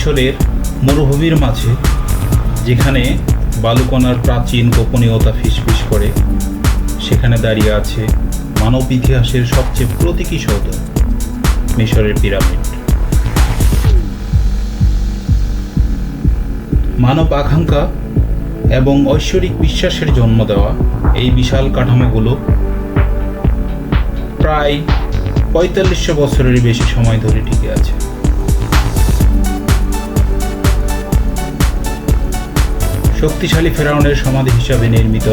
মিশরের মরুভূমির মাঝে, যেখানে বালুকণার প্রাচীন গোপনীয়তা ফিসফিস করে, সেখানে দাঁড়িয়ে আছে মানব ইতিহাসের সবচেয়ে প্রতীকী সৌধ, মিশরের পিরামিড। মানব আকাঙ্ক্ষা এবং ঐশ্বরিক বিশ্বাসের জন্ম দেওয়া এই বিশাল কাঠামোগুলো প্রায় পঁয়তাল্লিশশো বছরের বেশি সময় ধরে টিকে আছে। শক্তিশালী ফেরাউনের সমাধি হিসাবে নির্মিত।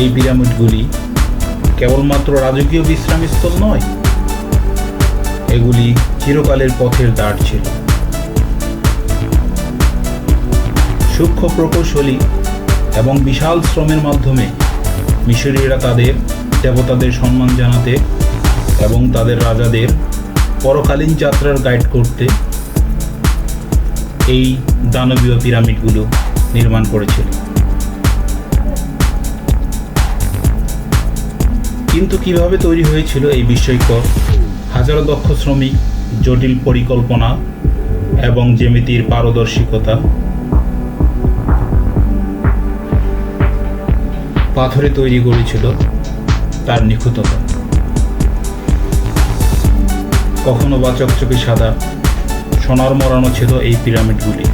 এই পিরামিডগুলি কেবলমাত্র রাজকীয় বিশ্রামস্থল নয়, এগুলি চিরকালের পথের দাঁড় ছিল। সূক্ষ্ম প্রকৌশলী এবং বিশাল শ্রমের মাধ্যমে মিশরীয়রা তাদের দেবতাদের সম্মান জানাতে এবং তাদের রাজাদের পরকালীন যাত্রার গাইড করতে এই দানবীয় পিরামিডগুলো নির্মাণ করেছিল। কিন্তু কীভাবে তৈরি হয়েছিল এই বিস্ময়কর হাজারো দক্ষ শ্রমিক, জটিল পরিকল্পনা এবং জ্যামিতির পারদর্শিকতা? পাথরে তৈরি করেছিল তার নিখুঁততা। কখনো বা চকচকে সাদা, সোনার মরানো ছিল এই পিরামিডগুলি,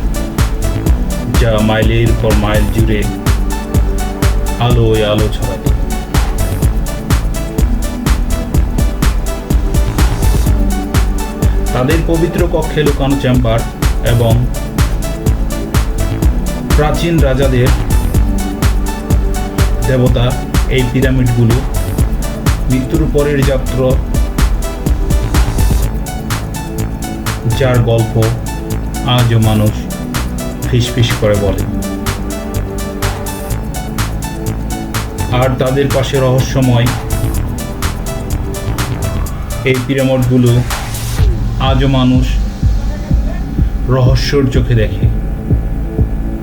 যা মাইলের পর মাইল জুড়ে আলোয় আলো ছড়াত। তাদের পবিত্র কক্ষে লুকানো চেম্বার এবং প্রাচীন রাজাদের দেবতা এই পিরামিডগুলো মৃত্যুর পরের যাত্র যার গল্প আজও মানুষ ফিসফিস করে বলে। আর তাদের পাশে রহস্যময় এই পিরামিডগুলো আজও মানুষ রহস্যর চোখে দেখে।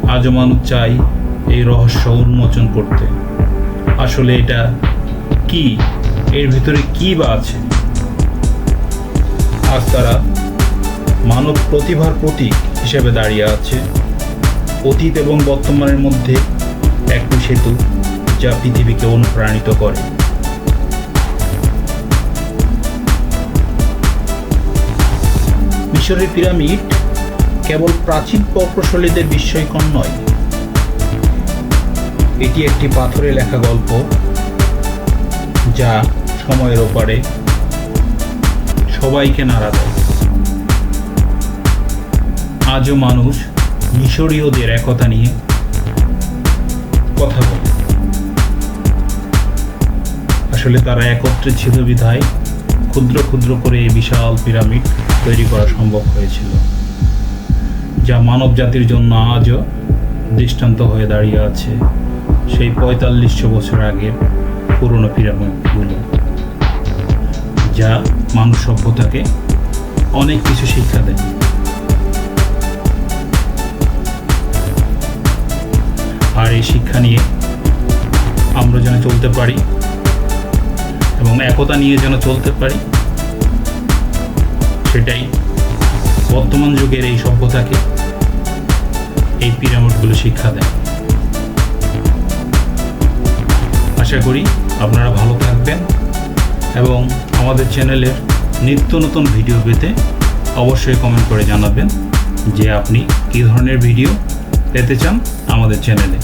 আজও মানুষ চাই এই রহস্য উন্মোচন করতে। আসলে এটা কি? এর ভিতরে কি বা আছে? আজ তারা মানব প্রতিভার প্রতীক হিসেবে দাঁড়িয়ে আছে। অতীত এবং বর্তমানের মধ্যে একটি সেতু যা পৃথিবীকে অনুপ্রাণিত করে। মিশরের পিরামিড কেবল প্রাচীন প্রকৌশলীদের বিস্ময়কর নয়। এটি একটি পাথরে লেখা গল্প যা সময়ের ওপারে সবাইকে নাড়া দেয়। আজও মানুষ মিশরীয়দের একতা নিয়ে কথা বলে। আসলে তারা একত্রে ছিল বিধায় ক্ষুদ্র ক্ষুদ্র করে এই বিশাল পিরামিড তৈরি করা সম্ভব হয়েছিল, যা মানব জাতির জন্য আজও দৃষ্টান্ত হয়ে দাঁড়িয়ে আছে সেই পঁয়তাল্লিশশো বছর আগের পুরনো পিরামিডগুলো, যা মানব সভ্যতাকে অনেক কিছু শিক্ষা দেয়। নিয়ে আমরা যেন চলতে পারি এবং একতা নিয়ে যেন চলতে পারি, সেটাই বর্তমান যুগের এই সভ্যতাকে এই পিরামিডগুলো শিক্ষা দেয়। আশা করি আপনারা ভালো থাকবেন এবং আমাদের চ্যানেলের নিত্য নতুন ভিডিও পেতে অবশ্যই কমেন্ট করে জানাবেন যে আপনি কী ধরনের ভিডিও পেতে চান আমাদের চ্যানেলে।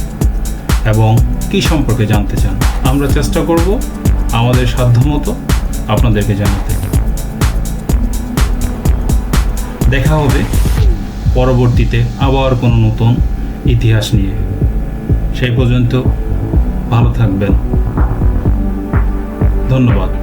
এবং কি সম্পর্কে জানতে চান, আমরা চেষ্টা করব আমাদের সাধ্যমতো আপনাদেরকে জানাতে। দেখা হবে পরবর্তীতে আবার কোনো নতুন ইতিহাস নিয়ে। সেই পর্যন্ত ভালো থাকবেন। ধন্যবাদ।